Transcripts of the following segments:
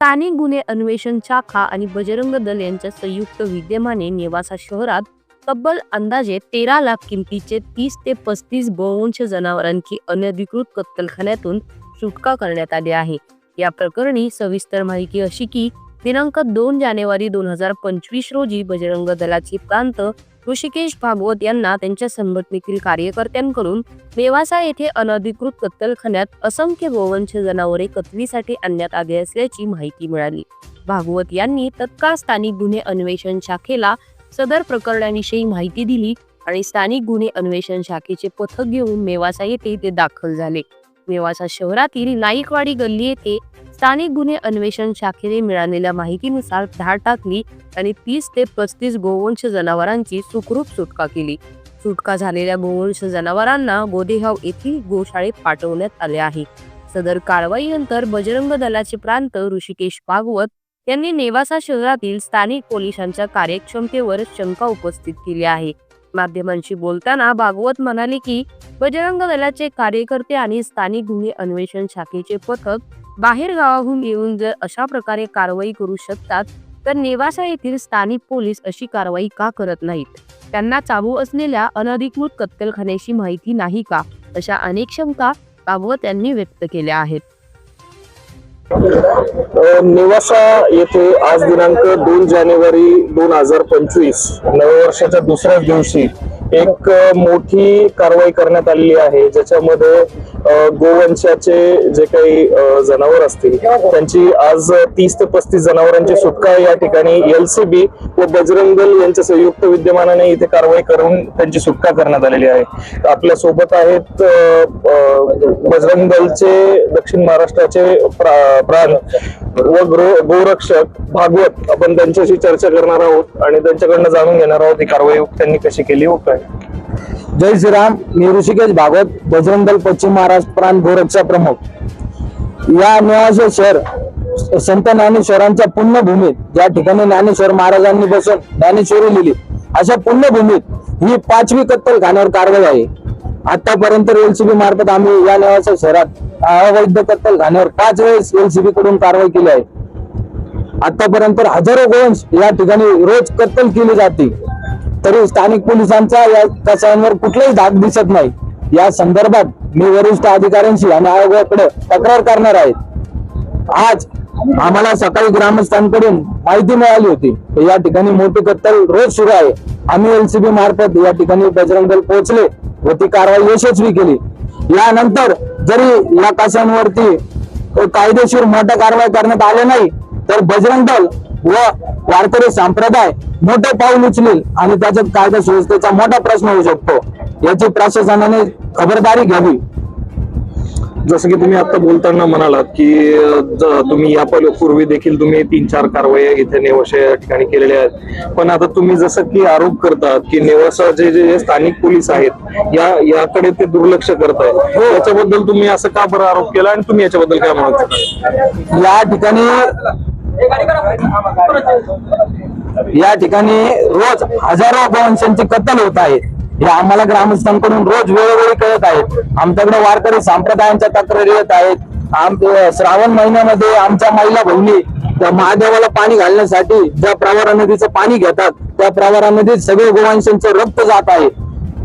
स्थानिक गुन्हे अन्वेषण शाखा आणि बजरंग दल यांच्या संयुक्त विद्यमाने नेवासा शहरात तब्बल अंदाजे तेरा लाख किमतीचे तीस ते पस्तीस बहुवंश जनावरांची अनधिकृत कत्तलखान्यातून सुटका करण्यात आली आहे. या प्रकरणी सविस्तर माहिती अशी की दिनांक दोन जानेवारी दोन हजार पंचवीस रोजी बजरंग दलाची प्रांत ऋषिकेश भागवत यांना त्यांच्या संघटनेतील कार्यकर्त्यांकडून मेवासा येथे अनधिकृत कत्तलखान्यात असंख्य गोवंश जनावरे कत्वीसाठी आणण्यात आली असल्याची माहिती मिळाली. भागवत यांनी तत्काळ स्थानिक गुन्हे अन्वेषण शाखेला सदर प्रकरणाविषयी माहिती दिली आणि स्थानिक गुन्हे अन्वेषण शाखेचे पथक घेऊन मेवासा येथे ते दाखल झाले. मेवासा शहरातील नाईकवाडी गल्ली येथे स्थानिक गुन्हे अन्वेषण शाखेने मिळालेल्या माहितीनुसार धाड टाकली आणि तीस ते पस्तीस गोवंश जनावरांची सुखरूप सुटका केली. सुटका झालेल्या गोवंश जनावरांना गोदेहाव येथील गोशाळेत पाठवण्यात आले आहे. सदर कारवाईनंतर बजरंग दलाचे प्रांत ऋषिकेश भागवत यांनी नेवासा शहरातील स्थानिक पोलिसांच्या कार्यक्षमतेवर शंका उपस्थित केली आहे. माध्यमांशी बोलताना भागवत म्हणाले की बजरंग दलाचे कार्यकर्ते आणि स्थानिक गुन्हे अन्वेषण शाखेचे पथक बाहेर गावाहून येऊन जर अशा प्रकारे कारवाई करू शकतात तर नेवासा येथील स्थानिक पोलीस अशी कारवाई का करत नाहीत? त्यांना चालू असलेल्या अनधिकृत कत्तलखान्याची माहिती नाही का? अशा अनेक शंका भागवत यांनी व्यक्त केल्या आहेत. नेवासा येथे आज दिनांक दोन जानेवारी दोन हजार पंचवीस नववर्षाच्या दुसऱ्याच दिवशी एक मोठी कारवाई करण्यात आलेली आहे ज्याच्यामध्ये गोवंशाचे जे काही जनावर असतील त्यांची आज तीस ते पस्तीस जनावरांची सुटका या ठिकाणी. एलसीबी व बजरंग दल यांच्या संयुक्त विद्यमानाने इथे कारवाई करून त्यांची सुटका करण्यात आलेली आहे. आपल्यासोबत आहेत बजरंग दलचे दक्षिण महाराष्ट्राचे प्राण व गोरक्षक भागवत आपण त्यांच्याशी चर्चा करणार आहोत आणि त्यांच्याकडनं जाणून घेणार आहोत ही कारवाई त्यांनी कशी केली व काय. जय श्रीराम मी ऋषिकेश भागवत बजरंग दल पश्चिम महाराष्ट्र प्रांत गोरक्षा प्रमुख. या निवासी शहर संत ज्ञानेश्वरांच्या पुण्यभूमीत ज्या ठिकाणी ज्ञानेश्वर महाराजांनी बसून ज्ञानेश्वरी लिहिली अशा पुण्यभूमीत ही पाचवी कत्तल खाण्यावर कारवाई आहे. आतापर्यंत एलसीबी मार्फत आम्ही या निवासी शहरात अवैध कत्तल खाण्यावर पाच वेळेस एलसीबी कडून कारवाई केली आहे. आतापर्यंत हजारो गोवंश या ठिकाणी रोज कत्तल केली जाते. तरी स्थानिक पोलिसांचा या कसायांवर कुठलाही धाक दिसत नाही. या संदर्भात मी वरिष्ठ अधिकाऱ्यांशी आणि आयोगाकडे तक्रार करणार आहे. आज आम्हाला सकाळी ग्रामस्थांकडून माहिती मिळाली होती या ठिकाणी मोठी कत्तल रोज सुरू आहे. आम्ही एलसीबी मार्फत या ठिकाणी बजरंग दल पोहोचले व ती कारवाई यशस्वी केली. यानंतर जरी या काशांवरती कायदेशीर मोठ्या कारवाई करण्यात आल्या नाही तर बजरंग दल व वारकरी संप्रदाय मोठे पाऊल उचलेल आणि त्याच्यात कायदा सुव्यवस्थेचा मोठा प्रश्न होऊ शकतो. याची प्रशासनाने खबरदारी घ्यावी. जसं की तुम्ही आता बोलताना म्हणालात की तुम्ही या पूर्वी देखील तुम्ही तीन चार कारवाया इथे नेवासा या ठिकाणी केलेल्या आहेत. पण आता तुम्ही जसं की आरोप करतात की नेवासा जे जे स्थानिक पोलीस आहेत या याकडे ते दुर्लक्ष करत आहेत याच्याबद्दल तुम्ही असं का बरं आरोप केला आणि तुम्ही याच्याबद्दल काय म्हणत? या ठिकाणी या ठिकाणी रोज हजारो गोवंशांची कत्तल होत आहे. हे आम्हाला ग्रामस्थांकडून रोज वेळोवेळी कळत आहेत. आमच्याकडे वारकरी संप्रदायांच्या तक्रारी येत आहेत. आम श्रावण महिन्यामध्ये आमच्या महिला बहिणी महादेवाला पाणी घालण्यासाठी ज्या प्रवारा नदीचं पाणी घेतात त्या प्रवारा नदीत सगळे गोवंशांचं रक्त जात आहे.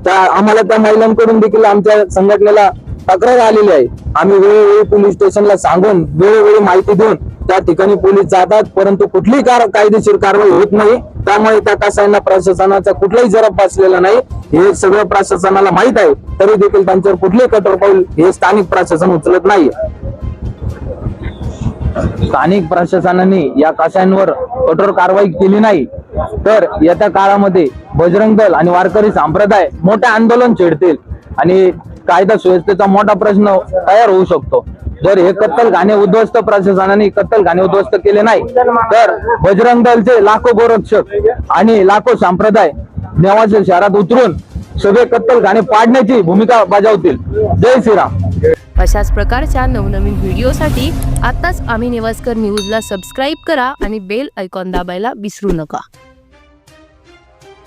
त्या आम्हाला त्या महिलांकडून देखील आमच्या संघटनेला तक्रार आलेली आहे. आम्ही वेळोवेळी पोलीस स्टेशनला सांगून वेळोवेळी माहिती देऊन त्या ठिकाणी पोलीस जातात परंतु कुठलीही कार कायदेशीर कारवाई होत नाही. त्यामुळे त्या कसायांना प्रशासनाचा कुठलाही जरब बसलेला नाही हे सगळं प्रशासनाला माहीत आहे. तरी देखील त्यांच्यावर कुठलेही कठोर पाऊल हे स्थानिक प्रशासन उचलत नाही. स्थानिक प्रशासनाने या काशांवर कठोर कारवाई केली नाही. तर येत्या काळामध्ये बजरंग दल आणि वारकरी संप्रदाय मोठे आंदोलन छेडतील आणि कायदा सुव्यवस्थेचा मोठा प्रश्न तयार होऊ शकतो. जर हे कत्तलखाने उद्ध्वस्त प्रशासनाने कत्तलखाने उद्ध्वस्त केले नाही तर बजरंग दलचे लाखो गोरक्षक आणि लाखो संप्रदाय नेवासे शहरात उतरून सगळे कत्तलखाने पाडण्याची भूमिका बजावतील. जय श्रीराम. अशाच प्रकारच्या नवनवीन व्हिडिओसाठी आताच आम्ही नेवास्कर न्यूजला सबस्क्राईब करा आणि बेल ऐकॉन दाबायला विसरू नका.